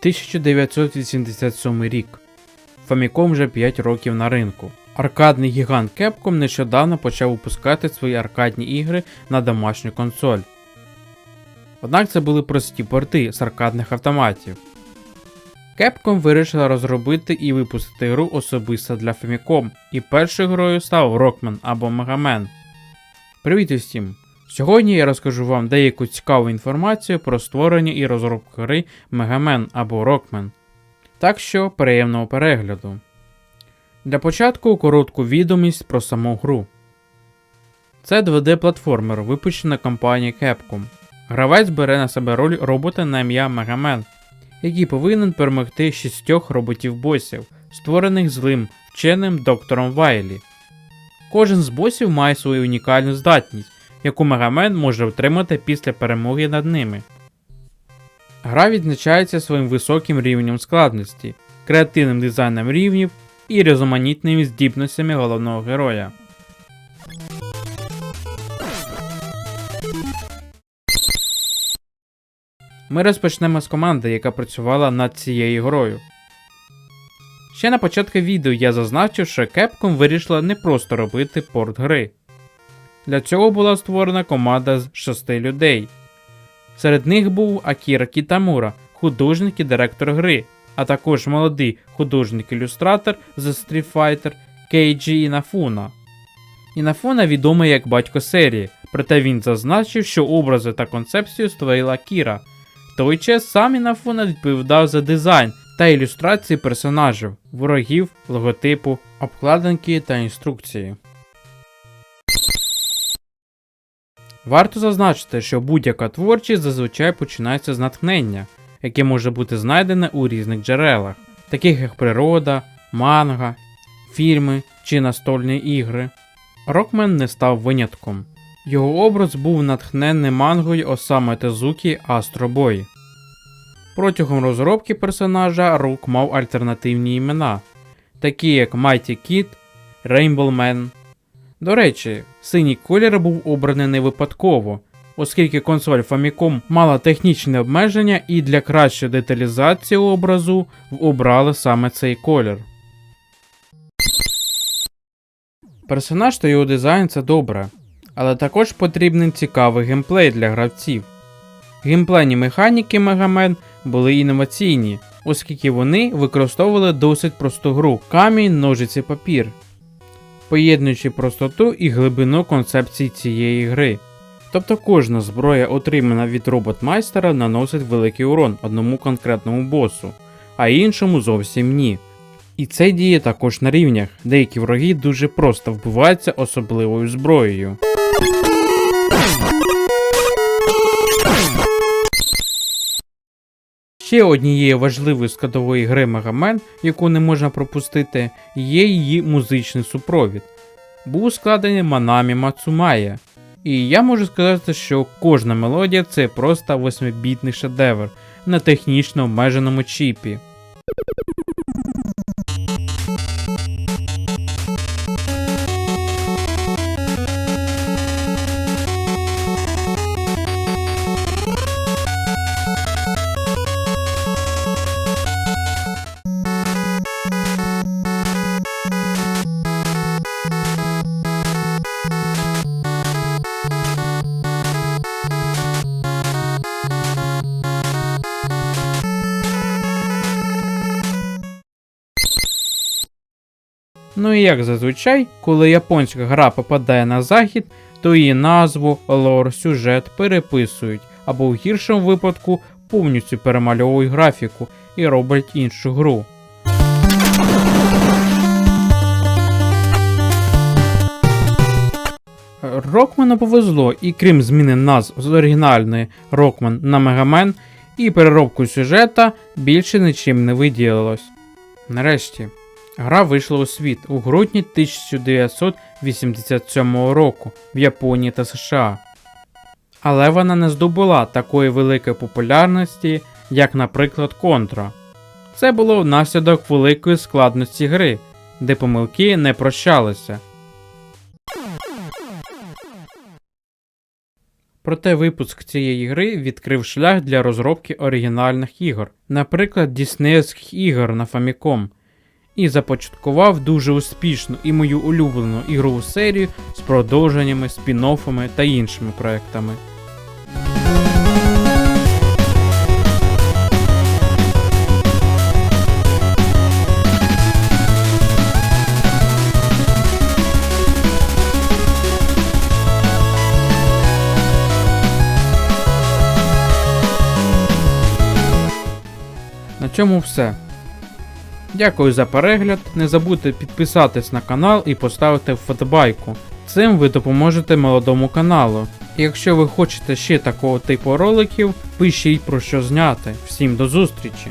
1987 рік. Famicom вже 5 років на ринку. Аркадний гігант Capcom нещодавно почав випускати свої аркадні ігри на домашню консоль. Однак це були прості порти з аркадних автоматів. Capcom вирішила розробити і випустити гру особисто для Famicom, і першою грою став Rockman або Mega Man. Привіт усім! Сьогодні я розкажу вам деяку цікаву інформацію про створення і розробку гри Man або Rockman. Так що приємного перегляду. Для початку коротку відомість про саму гру. Це 2D-платформер, випущена компанією Capcom. Гравець бере на себе роль робота на ім'я Мегамен, який повинен перемогти шістьох роботів-босів, створених злим вченим доктором Вайлі. Кожен з босів має свою унікальну здатність, яку Мегамен може отримати після перемоги над ними. Гра відзначається своїм високим рівнем складності, креативним дизайном рівнів і різноманітними здібностями головного героя. Ми розпочнемо з команди, яка працювала над цією грою. Ще на початку відео я зазначив, що Capcom вирішила не просто робити порт гри. Для цього була створена команда з шести людей. Серед них був Акіра Кітамура, художник і директор гри, а також молодий художник-ілюстратор з Street Fighter Кейджі Інафуна. Інафуна відомий як батько серії, проте він зазначив, що образи та концепцію створила Кіра. В той час сам Інафуна відповідав за дизайн та ілюстрації персонажів, ворогів, логотипу, обкладинки та інструкції. Варто зазначити, що будь-яка творчість зазвичай починається з натхнення, яке може бути знайдене у різних джерелах, таких як природа, манга, фільми чи настольні ігри. Рокмен не став винятком. Його образ був натхнений мангою Осами Тезукі Boy. Протягом розробки персонажа Рук мав альтернативні імена, такі як Mighty Kid, Rainbow Man. До речі, синій колір був обраний не випадково, оскільки консоль Famicom мала технічне обмеження і для кращої деталізації образу обрали саме цей колір. Персонаж та його дизайн це добре, але також потрібен цікавий геймплей для гравців. Геймплейні механіки Man були інноваційні, оскільки вони використовували досить просту гру камінь, ножиці, папір, поєднуючи простоту і глибину концепції цієї гри. Тобто кожна зброя, отримана від робот-майстера, наносить великий урон одному конкретному босу, а іншому зовсім ні. І це діє також на рівнях, деякі вороги дуже просто вбиваються особливою зброєю. Ще однією важливою складовою гри Man, яку не можна пропустити, є її музичний супровід. Був складений Манамі Мацумає. І я можу сказати, що кожна мелодія це просто 8-бітний шедевр на технічно обмеженому чіпі. Ну і як зазвичай, коли японська гра попадає на захід, то її назву, лор, сюжет переписують, або в гіршому випадку повністю перемальовують графіку і роблять іншу гру. Рокману повезло, і крім зміни назв з оригінальної Rockman на Мегамен і переробку сюжета більше нічим не виділилось. Нарешті, гра вийшла у світ у грудні 1987 року в Японії та США. Але вона не здобула такої великої популярності, як, наприклад, Contra. Це було внаслідок великої складності гри, де помилки не прощалися. Проте випуск цієї гри відкрив шлях для розробки оригінальних ігор, наприклад, діснеївських ігор на Famicom, і започаткував дуже успішну і мою улюблену ігрову серію з продовженнями, спін-оффами та іншими проектами. На цьому все. Дякую за перегляд. Не забудьте підписатись на канал і поставити вподобайку. Цим ви допоможете молодому каналу. І якщо ви хочете ще такого типу роликів, пишіть про що зняти. Всім до зустрічі!